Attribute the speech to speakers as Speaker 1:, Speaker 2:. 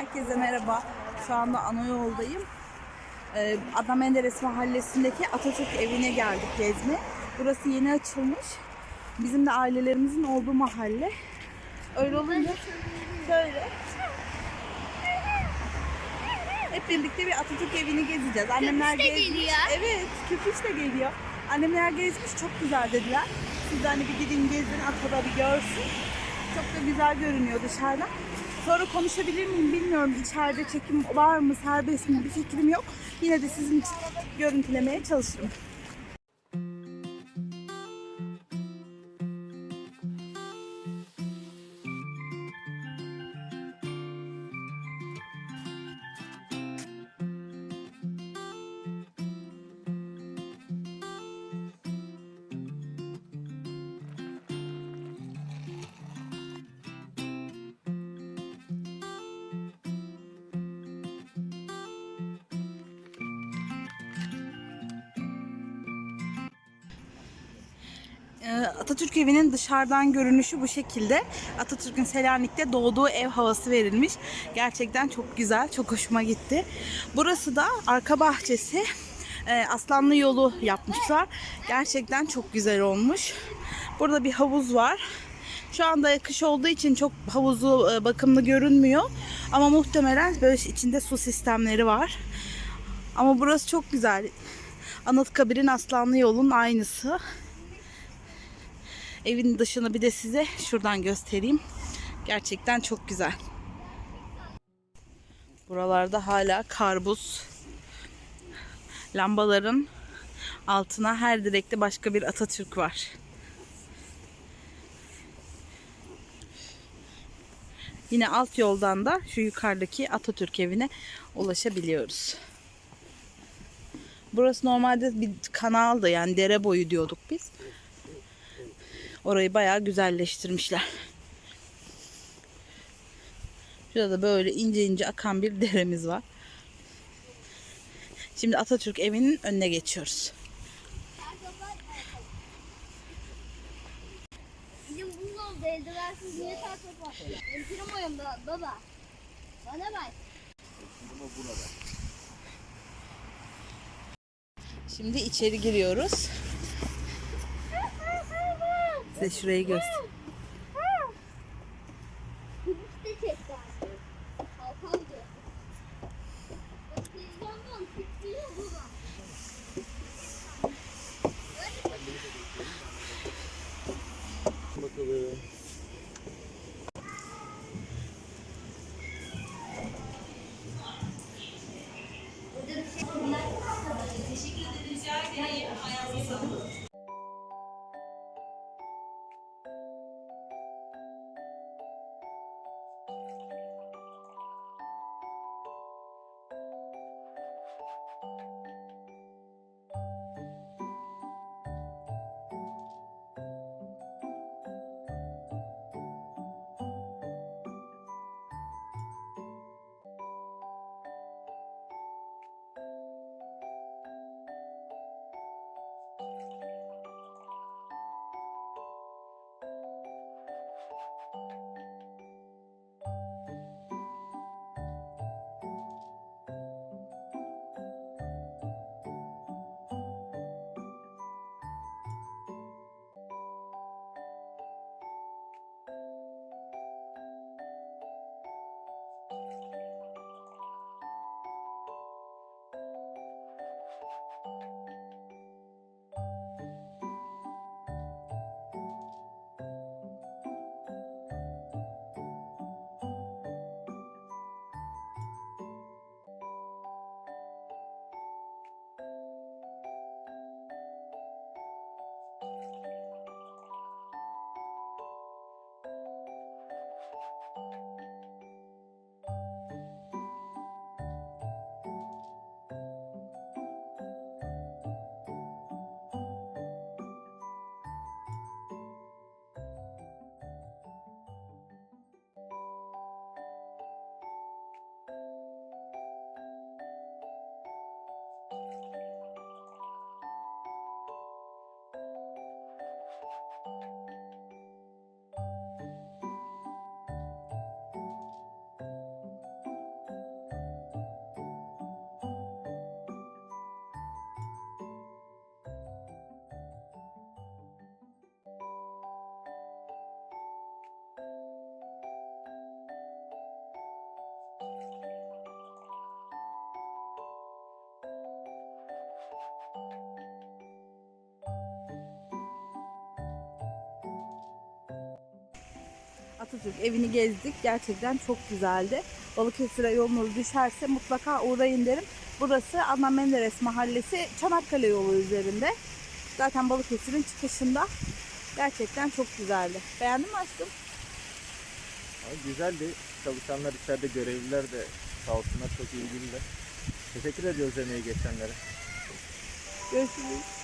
Speaker 1: Herkese merhaba. Şu anda ana yoldayım. Ee, Adam Menderes mahallesindeki Atatürk evine geldik gezme. Burası yeni açılmış. Bizim de ailelerimizin olduğu mahalle. Öyle olunca böyle. Hep birlikte bir Atatürk evini gezeceğiz. Annemler
Speaker 2: de
Speaker 1: gezmiş.
Speaker 2: geliyor.
Speaker 1: Evet, köpüş de geliyor. Annemler gezmiş, çok güzel dediler. Siz de hani bir gidin gezin, Atada bir görsün. Çok da güzel görünüyor dışarıdan. Sonra konuşabilir miyim bilmiyorum. İçeride çekim var mı, serbest mi bir fikrim yok. Yine de sizin için görüntülemeye çalışırım. Atatürk evinin dışarıdan görünüşü bu şekilde. Atatürk'ün Selanik'te doğduğu ev havası verilmiş. Gerçekten çok güzel, çok hoşuma gitti. Burası da arka bahçesi. Ee, Aslanlı yolu yapmışlar. Gerçekten çok güzel olmuş. Burada bir havuz var. Şu anda kış olduğu için çok havuzu e, bakımlı görünmüyor. Ama muhtemelen böyle içinde su sistemleri var. Ama burası çok güzel. Anıtkabir'in Aslanlı yolun aynısı. Evin dışını bir de size şuradan göstereyim. Gerçekten çok güzel. Buralarda hala karbuz. Lambaların altına her direkte başka bir Atatürk var. Yine alt yoldan da şu yukarıdaki Atatürk evine ulaşabiliyoruz. Burası normalde bir kanaldı yani dere boyu diyorduk biz. Orayı bayağı güzelleştirmişler. Şurada da böyle ince ince akan bir deremiz var. Şimdi Atatürk evinin önüne geçiyoruz.
Speaker 2: Bizim bu yolda eldivensiz niye takip var? Benim prim da baba. Bana bak.
Speaker 1: Şimdi içeri giriyoruz. Size şurayı göster. Atatürk evini gezdik. Gerçekten çok güzeldi. Balıkesir'e yolunuz düşerse mutlaka uğrayın derim. Burası Adnan Menderes Mahallesi Çanakkale yolu üzerinde. Zaten Balıkesir'in çıkışında. Gerçekten çok güzeldi. Beğendin mi aşkım?
Speaker 3: Ama güzeldi. Çalışanlar içeride görevliler de sağ olsunlar çok ilgililer. Teşekkür ediyoruz emeği geçenlere.
Speaker 1: Görüşürüz.